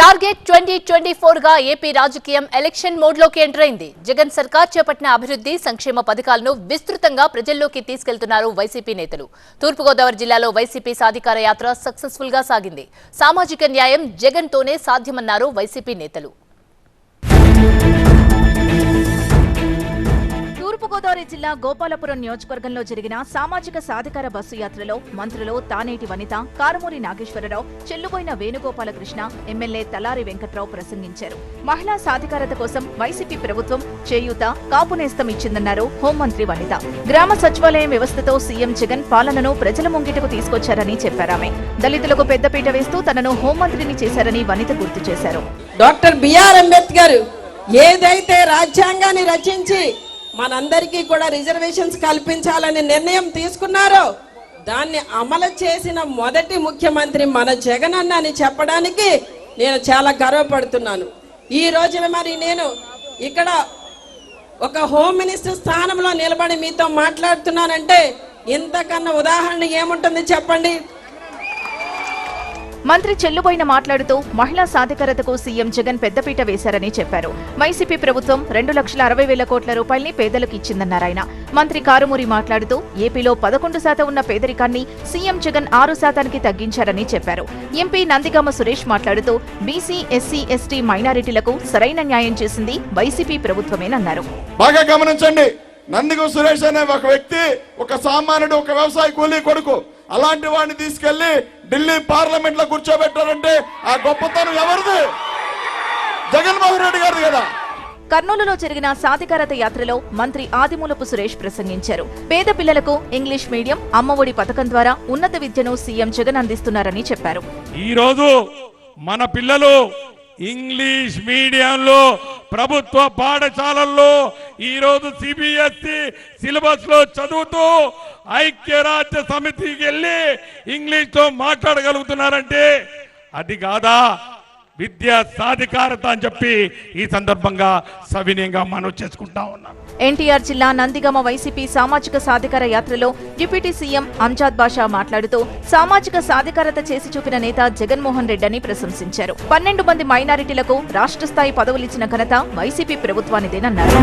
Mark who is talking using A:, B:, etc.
A: Target twenty twenty ఫోర్గా ఏపీ రాజకీయం election మోడ్లోకి ఎంటర్ అయింది. జగన్ సర్కార్ చేపట్టిన అభివృద్ధి సంక్షేమ పథకాలను విస్తృతంగా ప్రజల్లోకి తీసుకెళ్తున్నారు వైసీపీ నేతలు. తూర్పుగోదావరి జిల్లాలో వైసీపీ సాధికార యాత్ర సక్సెస్ఫుల్గా సాగింది. సామాజిక న్యాయం జగన్ తోనే సాధ్యమన్నారు వైసీపీ నేతలు.
B: తూర్పుగోదావరి జిల్లా గోపాలపురం నియోజకవర్గంలో జరిగిన సామాజిక సాధికార బస్సు యాత్రలో మంత్రులు తానేటి వనిత కారుమూరి నాగేశ్వరరావు చెల్లుబోయిన వేణుగోపాలకృష్ణ ఎమ్మెల్యే తలారి వెంకట్రావు ప్రసంగించారు. మహిళా సాధికారత కోసం వైసీపీ ప్రభుత్వం చేయూత కాపునేస్తం ఇచ్చిందన్నారు హోంమంత్రి వనిత. గ్రామ సచివాలయం వ్యవస్థతో సీఎం జగన్ పాలనను ప్రజల ముంగిటకు తీసుకొచ్చారని చెప్పారామె దళితులకు పెద్దపీట వేస్తూ తనను హోంమంత్రిని చేశారని వనిత గుర్తు చేశారు.
C: డాక్టర్ బిఆర్ అంబేద్కర్ ఏదైతే రాజ్యాంగాన్ని రచించి మనందరికీ కూడా రిజర్వేషన్స్ కల్పించాలని నిర్ణయం తీసుకున్నారో. దాన్ని అమలు చేసిన మొదటి ముఖ్యమంత్రి మన జగన్ అన్న అని చెప్పడానికి నేను చాలా గర్వపడుతున్నాను. ఈ రోజున మరి నేను ఇక్కడ ఒక హోమ్ మినిస్టర్ స్థానంలో నిలబడి మీతో మాట్లాడుతున్నానంటే ఇంతకన్నా ఉదాహరణ ఏముంటుంది చెప్పండి?
B: మంత్రి చెల్లుబోయిన మాట్లాడుతూ మహిళా సాధికారతకు సీఎం జగన్ పెద్దపీట వేశారని చెప్పారు. వైసీపీ ప్రభుత్వం రెండు లక్షల అరవై వేల కోట్ల రూపాయల్ని పేదలకు ఇచ్చిందన్నారు ఆయన. మంత్రి కారుమూరి మాట్లాడుతూ ఏపీలో పదకొండు శాతం ఉన్న పేదరికాన్ని సీఎం జగన్ ఆరు శాతానికి తగ్గించారని చెప్పారు. ఎంపీ నందిగామ సురేష్ మాట్లాడుతూ బీసీ ఎస్సీ ఎస్టీ మైనారిటీలకు సరైన న్యాయం చేసింది వైసీపీ ప్రభుత్వమేనన్నారు.
D: బాగా గమనించండి. నందిగం సురేష్ అనే ఒక వ్యక్తి ఒక సామాన్యుడు ఒక వ్యవసాయ కూలీ కొడుకు. అలాంటి వాడిని తీసుకెళ్ళి ఢిల్లీ పార్లమెంట్లో కూర్చోబెట్టారంటే ఆ గొప్పతనం ఎవరిది? జగన్మోహన్ రెడ్డి గారిది కదా.
B: కర్నూలులో జరిగిన సాధికారత యాత్రలో మంత్రి ఆదిమూలపు సురేష్ ప్రసంగించారు. పేద పిల్లలకు ఇంగ్లీష్ మీడియం అమ్మఒడి పథకం ద్వారా ఉన్నత విద్యను సీఎం జగన్ అందిస్తున్నారని చెప్పారు.
E: ఈరోజు మన పిల్లలు ఇంగ్లీష్ మీడియంలో ప్రభుత్వ పాఠశాలల్లో ఈ రోజు సిబిఎస్ఈ సిలబస్లో చదువుతూ ఐక్యరాజ్య సమితికి వెళ్ళి ఇంగ్లీష్తో మాట్లాడగలుగుతున్నారంటే అది కాదా? విద్యా సాధికారత అని చెప్పి ఈ సందర్భంగా సవినయంగా మనం చేసుకుంటా ఉన్నాం.
B: ఎన్టీఆర్ జిల్లా నందిగమ వైసీపీ సామాజిక సాధికార యాత్రలో డిప్యూటీ సీఎం అంజాద్ బాషా మాట్లాడుతూ సామాజిక సాధికారత చేసి చూపిన నేత జగన్మోహన్ రెడ్డి అని ప్రశంసించారు. పన్నెండు మంది మైనారిటీలకు రాష్ట్ర స్థాయి పదవులిచ్చిన ఘనత వైసీపీ ప్రభుత్వానిదేనన్నారు.